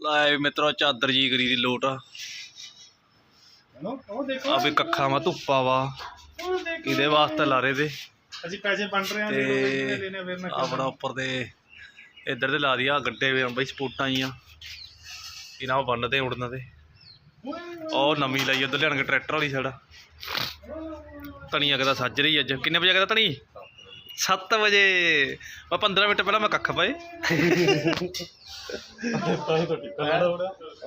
ਲਾਏ ਮਿੱਤਰੋ ਚਾਦਰ ਜੀ ਕਰੀ ਦੀ ਲੋਟ ਆ। ਹੈਲੋ ਉਹ ਦੇਖੋ ਆ ਵੀ ਕੱਖਾਂ ਮਾ ਧੁੱਪਾ ਵਾ। ਇਹਦੇ ਵਾਸਤੇ ਲਾਰੇ ਦੇ ਅਸੀਂ ਪੈਸੇ ਬਣ ਰਹੇ ਹਾਂ ਤੇ ਲੈਣੇ ਫਿਰ ਮੈਂ ਆਪਣਾ ਉੱਪਰ ਦੇ ਇੱਧਰ ਤੇ ਲਾ ਦਿਆ ਗੱਡੇ ਵੇ ਬਈ ਸਪੋਟਾਂ ਜੀਆਂ। ਇਹਨਾਂ ਬੰਨਦੇ ਉੜਨ ਦੇ ਉਹ ਨਵੀਂ ਲਈ ਉੱਧਰ ਲਿਆਣਗੇ ਟਰੈਕਟਰ ਵਾਲੀ ਸਾਈਡ। ਧਣੀ ਅਗਦਾ ਸੱਜ ਰਹੀ ਅੱਜ। ਕਿੰਨੇ ਵਜੇ ਅਗਦਾ ਧਣੀ 7 ਵਜੇ। ਮੈਂ 15 ਮਿੰਟ ਪਹਿਲਾਂ ਮੈਂ ਕੱਖ ਪਾਏ।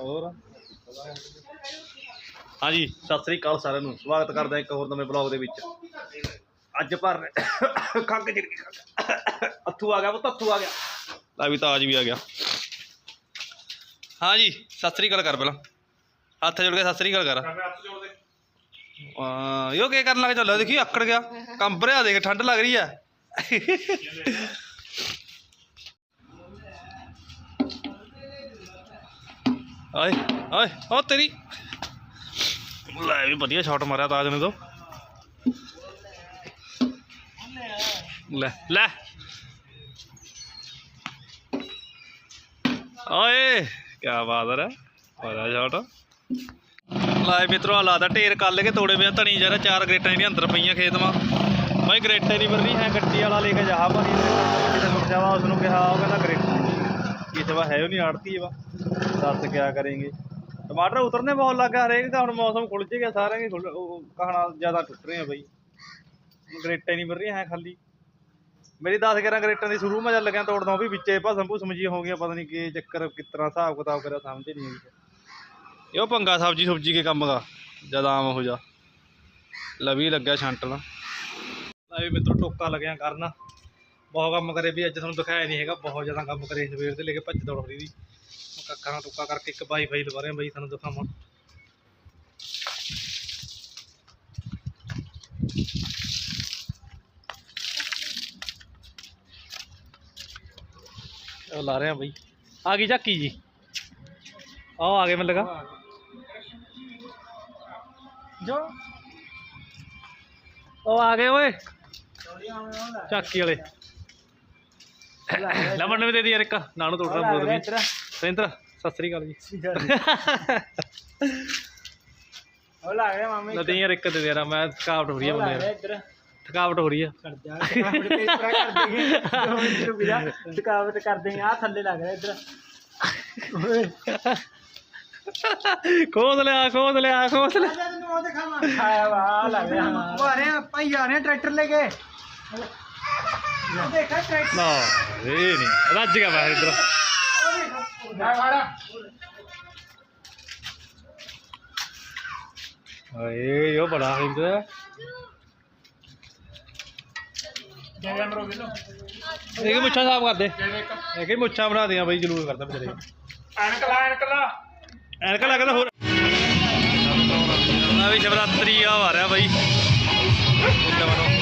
ਹੋਰ। ਹਾਂਜੀ ਸਤਿ ਸ੍ਰੀ ਅਕਾਲ ਸਾਰਿਆਂ ਨੂੰ। ਸਵਾਗਤ ਕਰਦਾ ਇੱਕ ਹੋਰ ਨਵੇਂ ਬਲੌਗ ਦੇ ਵਿੱਚ। ਅੱਜ ਭਰ ਖੰਗ ਖੰਗ ਅੱਥੂ ਆ ਗਿਆ ਉਹ ਅੱਥੂ ਆ ਗਿਆ। ਲੈ ਵੀ ਤਾਜ ਵੀ ਆ ਗਿਆ। ਹਾਂਜੀ ਸਤਿ ਸ੍ਰੀ ਅਕਾਲ ਕਰ ਪਹਿਲਾਂ। ਹੱਥ ਜੋੜ ਕੇ ਸਤਿ ਸ੍ਰੀ ਅਕਾਲ ਕਰ। ਹਾਂ ਯੋ ਕੀ ਕਰਨ ਲੱਗ ਚੱਲਿਆ? ਦੇਖੀ ਆਕੜ ਗਿਆ। ਕੰਬ ਰਿਆ ਦੇਖ ਠੰਡ ਲੱਗ ਰਹੀ ਆ ਆਏ ਆਏ ਉਹ ਤੇਰੀ। ਲੈ ਵੀ ਵਧੀਆ ਸ਼ਾਟ ਮਾਰਿਆ ਤਾਜ ਨੇ ਤੋਂ। ਲੈ ਲੈ। ਓਏ ਕੀ ਬਾਤ ਹੈ ਮਾਰਿਆ ਸ਼ਾਟ ਲਾਏ ਮਿੱਤਰੋ ਆ ਲਾਦਾ ਢੇਰ ਕੱਲ ਕੇ ਤੋੜੇ ਪਿਆ ਧਣੀ ਜਰਾ ਚਾਰ ਗਰੇਟਾਂ ਜਿਹੜੀਆਂ ਅੰਦਰ ਪਈਆਂ ਖੇਤ ਮਾ। ਬਾਈ ਗਰੇਟੇ ਨਹੀਂ ਵਰਨੀ ਹੈ, ਗੱਡੀ ਵਾਲਾ ਲੈ ਕੇ ਜਾ ਭਾਰੀ ਕਿਤੇ ਮੁੜ ਜਾਵਾ ਉਸ ਨੂੰ ਕਿਹਾ, ਉਹ ਕਹਿੰਦਾ ਗਰੇਟਾ। ਕਿਸੇ ਵਾ ਹੈ ਉਹ ਨਹੀਂ, ਆੜਤੀ ਵਾ। ਦੱਸ ਕਿਆ ਕरेंगे ਟਮਾਟਰ ਉਤਰਨੇ ਬਹੁਤ ਲੱਗਾ ਹਰੇਕ ਦਾ ਹੁਣ ਮੌਸਮ ਖੁੱਲ ਜੇਗਾ ਸਾਰਿਆਂ ਦੇ ਕਹਣਾ ਜ਼ਿਆਦਾ ਟੁੱਟ ਰਹੇ ਆ ਬਈ। ਗਰੇਟੇ ਨਹੀਂ ਵਰ ਰਹੀਆਂ ਹੈ, ਖਾਲੀ। ਮੇਰੀ 10 11 ਗਰੇਟਾਂ ਦੀ ਸ਼ੁਰੂ, ਮੈਂ ਜਦ ਲੱਗਿਆ ਤੋੜਦਾ ਉਹ ਵੀ ਵਿੱਚੇ, ਭਸਮ ਭੁਸਮ ਜੀ ਹੋ ਗਈਆਂ, ਪਤਾ ਨਹੀਂ ਕੀ ਚੱਕਰ, ਕਿਸ ਹਿਸਾਬ ਕਿਤਾਬ ਕਰਿਆ, ਸਮਝ ਨਹੀਂ ਆਈ। ਇਹ ਪੰਗਾ ਸਬਜੀ ਸੁਬਜੀ ਕੇ ਕੰਮ ਦਾ, ਜਦ ਆਮ ਹੋ ਜਾ ਲਵੀ ਲੱਗਿਆ ਛਾਂਟਣਾ। ਵੀ ਮਿੱਤਰੋ ਟੋਕਾ ਲੱਗਿਆ ਕਰਨ। ਬਹੁਤ ਕੰਮ ਕਰੇ ਵੀ ਅੱਜ ਤੁਹਾਨੂੰ ਦਿਖਾਇਆ ਨਹੀਂ ਹੈਗਾ ਬਹੁਤ ਜ਼ਿਆਦਾ ਕੰਮ ਕਰੇ ਸਵੇਰ ਤੋਂ ਲੈ ਕੇ ਭੱਜ ਦੌੜ ਰਹੀ ਦੀ ਕੱਖਾਂ ਨਾਲ ਟੋਕਾ ਕਰਕੇ ਇੱਕ ਬਾਈ ਫਾਈ ਲਵਾ ਰਹੇ ਬਾਈ ਤੁਹਾਨੂੰ ਦਿਖਾਵਾਂ। ਉਹ ਲਾ ਰਹੇ ਆ ਬਾਈ। ਆ ਗਈ ਝਾਕੀ ਜੀ। ਆਹ ਆ ਗਏ ਮੈਨੂੰ ਲੱਗਾ ਜੋ। ਉਹ ਆ ਗਏ ਓਏ। ਝਾਕੀ ਵਾਲੇ। ਲਵਣ ਨੇ ਵੀ ਦੇ ਦੀ ਯਾਰ ਇੱਕ। ਨਾਨੂ ਤੋੜਨਾ ਬੋਲ ਨਹੀਂ ਸਰਿੰਦਰ ਸਤਿ ਸ੍ਰੀ ਅਕਾਲ ਜੀ। ਉਹ ਲੱਗ ਰਿਹਾ ਮਾਮੇ ਨਦੀ ਯਾਰ ਇੱਕ ਦੇ ਦੇ ਯਾਰ ਮੈਂ ਥਕਾਵਟ ਹੋ ਰਹੀ ਹੈ ਬੰਦੇ ਯਾਰ ਇੱਧਰ। ਥਕਾਵਟ ਹੋ ਰਹੀ ਹੈ ਕਰ ਜਾ ਥਕਾਵਟ ਤੇ ਇਸ ਤਰ੍ਹਾਂ ਕਰ ਦੇਗੇ ਦੋ ਮਿੰਟ ਰੁਕ ਜਾ ਥਕਾਵਟ ਕਰ ਦੇਗੇ ਆ। ਥੱਲੇ ਲੱਗ ਰਿਹਾ ਇੱਧਰ। ਖੋਦ ਲਿਆ ਖੋਦ ਲਿਆ ਖੋਦ ਲਿਆ। ਆਜਾ ਤੈਨੂੰ ਉਹ ਦਿਖਾਵਾਂ। ਆਇਆ ਵਾ ਲੱਗ ਰਿਹਾ। ਆ ਆ ਭਾਈ ਆ ਰਹੇ ਆ ਟਰੈਕਟਰ ਲੈ ਕੇ। ਨਾ, ਇਹ ਨਹੀਂ ਰੱਜ ਗਿਆ ਬਾਹਰ ਇਧਰ। ਓਏ ਇਹ ਬੜਾ ਹਿੰਦ ਇਹ ਮੁੱਛਾਂ ਸਾਫ਼ ਕਰ ਦੇ। ਇਹ ਕਿ ਮੁੱਛਾਂ ਬਣਾ ਦਿਆਂ ਬਈ ਜਲੂਸ ਕਰਦਾ ਵਿਚਾਰੇ ਐਨਕ ਲਾ ਐਨਕ ਲਾ ਐਨਕ ਲੱਗ ਤਾਂ ਹੋਰ। ਆ ਵੀ ਸ਼ਿਵਰਾਤਰੀ ਆ ਆ ਰਿਹਾ ਬਾਈ। ਬਣੋ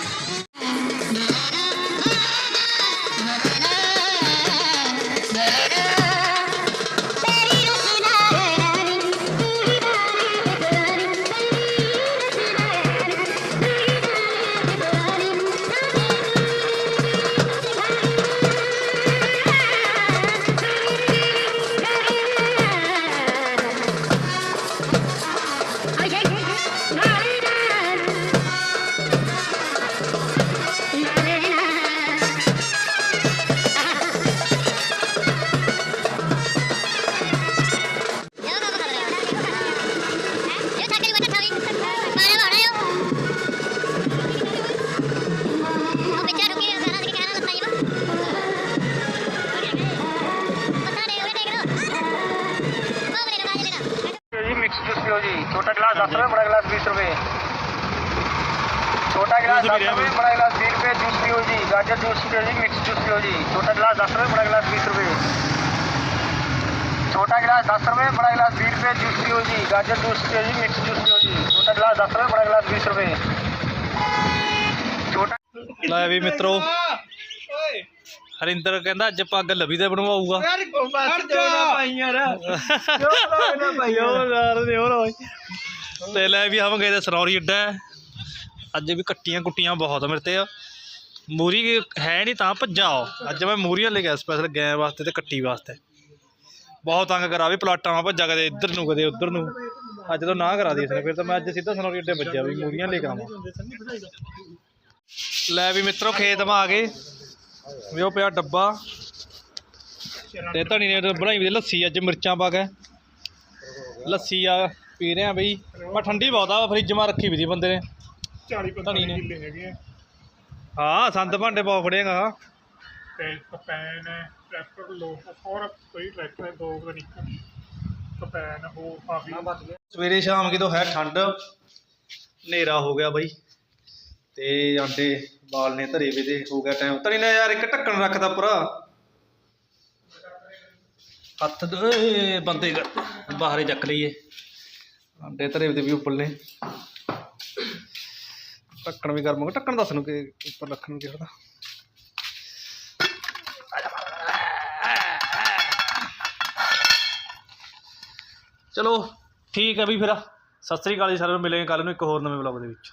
पच्चीस की होगी छोटा गिलास दस रुपये बड़ा गिलास बीस रुपये छोटा गिलास दस रुपये बड़ा गिलास बीस रुपये जूस की होगी। गाजर जूस की होगी मिक्स जूस की होगी। छोटा गिलास दस रुपये बड़ा गिलास बीस रुपये छोटा गिलास दस रुपये बड़ा गिलास बीस रुपये जूस की होगी। गाजर जूस की होगी मिक्स जूस की होगी। छोटा गिलास दस रुपये बड़ा गिलास बीस रुपये छोटा अभी मित्रों। ਹਰਿੰਦਰ ਕਹਿੰਦਾ ਅੱਜ ਪੱਗ ਲਵੀ ਤੇ ਬਣਵਾਊਗਾ। ਤੇ ਲੈ ਵੀ ਹਮ ਗਏ ਤੇ ਸਨੌਰੀ ਅੱਡਾ ਹੈ। ਅੱਜ ਵੀ ਕੱਟੀਆਂ ਕੁੱਟੀਆਂ ਬਹੁਤ ਆ ਮੇਰੇ ਤੇ। ਮੂਰੀ ਹੈ ਨਹੀਂ ਤਾਂ ਭੱਜਾਓ ਅੱਜ ਮੈਂ ਮੂਰੀਆਂ ਲੈ ਗਿਆ ਸਪੈਸ਼ਲ ਗੈਂ ਵਾਸਤੇ ਤੇ ਕੱਟੀ ਵਾਸਤੇ। ਬਹੁਤ ਤੰਗ ਕਰਾ ਵੀ ਪਲਾਟਾਂ ਮਾ ਭੱਜਾ ਕਦੇ ਇੱਧਰ ਨੂੰ ਕਦੇ ਉੱਧਰ ਨੂੰ। ਅੱਜ ਤੋਂ ਨਾ ਕਰਾ ਦੀ ਇਸਨੇ ਫਿਰ ਤਾਂ ਮੈਂ ਅੱਜ ਸਿੱਧਾ ਸਨੌਰੀ ਅੱਡੇ ਵੱਜਿਆ ਵੀ ਮੂਰੀਆਂ ਲੈ ਕੇ ਆਵਾਂ ਲੈ ਵੀ ਮਿੱਤਰੋ ਖੇਤ ਮਾ ਆ ਗਏ। ਵੀ ਉਹ ਪਿਆ ਡੱਬਾ। ਤੇ ਧਣੀ ਨੇ ਬਣਾਈ ਵੀ ਲੱਸੀ ਅੱਜ ਮਿਰਚਾਂ ਪਾ ਕੇ। ਲੱਸੀ ਆ ਪੀ ਰਹੇ ਆ ਬਈ। ਪਰ ਠੰਡੀ ਬਹੁਤ ਆ ਫਰਿੱਜ ਮਾ ਰੱਖੀ ਵੀ ਦੀ ਬੰਦੇ ਨੇ। 40 ਧਣੀ ਨੇ। ਕਿੱਲੇ ਹੈਗੇ ਆ। ਹਾਂ ਸੰਦ ਭਾਂਡੇ ਬਹੁਤ ਖੜੇਗਾ ਤੇ ਕਪੈਨ ਹੈ ਟਰੈਕਟਰ ਲੋ ਹੋਰ ਕੋਈ ਟਰੈਕਟਰ ਹੈ ਦੋ ਦਾ ਨਿੱਕਾ ਕਪੈਨ ਹੋਰ ਕਾਫੀ। ਸਵੇਰੇ ਸ਼ਾਮ ਕਿਤੋਂ ਹੈ ਠੰਡ। ਹਨੇਰਾ ਹੋ ਗਿਆ ਬਈ। ਤੇ ਆਂਡੇ ਬਾਲ ਨੇ ਧਰੇ ਵੇ ਤੇ ਹੋ ਗਿਆ ਟਾਈਮ ਧਣੀ ਨੇ ਯਾਰ ਇੱਕ ਢੱਕਣ ਰੱਖਦਾ ਪੂਰਾ। ਹੱਥ ਦੇ ਬੰਦੇ ਕਰ। ਬਾਹਰੇ ਚੱਕ ਲਈਏ। ਆਂਡੇ ਧਰੇ ਵੇ ਤੇ ਵੀ ਉੱਪਰ ਨੇ ਢੱਕਣ ਵੀ ਗਰਮ ਹੋ ਗਿਆ। ਢੱਕਣ ਦੱਸ ਨੂੰ ਕਿ ਉੱਪਰ ਰੱਖਣ ਨੂੰ ਕਿਹੜਾ। ਚਲੋ ਠੀਕ ਹੈ ਵੀ ਫਿਰ। ਸਤਿ ਸ੍ਰੀ ਅਕਾਲ ਜੀ ਸਾਰਿਆਂ ਨੂੰ। ਮਿਲਾਂਗੇ ਕੱਲ ਨੂੰ ਇੱਕ ਹੋਰ ਨਵੇਂ ਵਲੌਗ ਦੇ ਵਿੱਚ।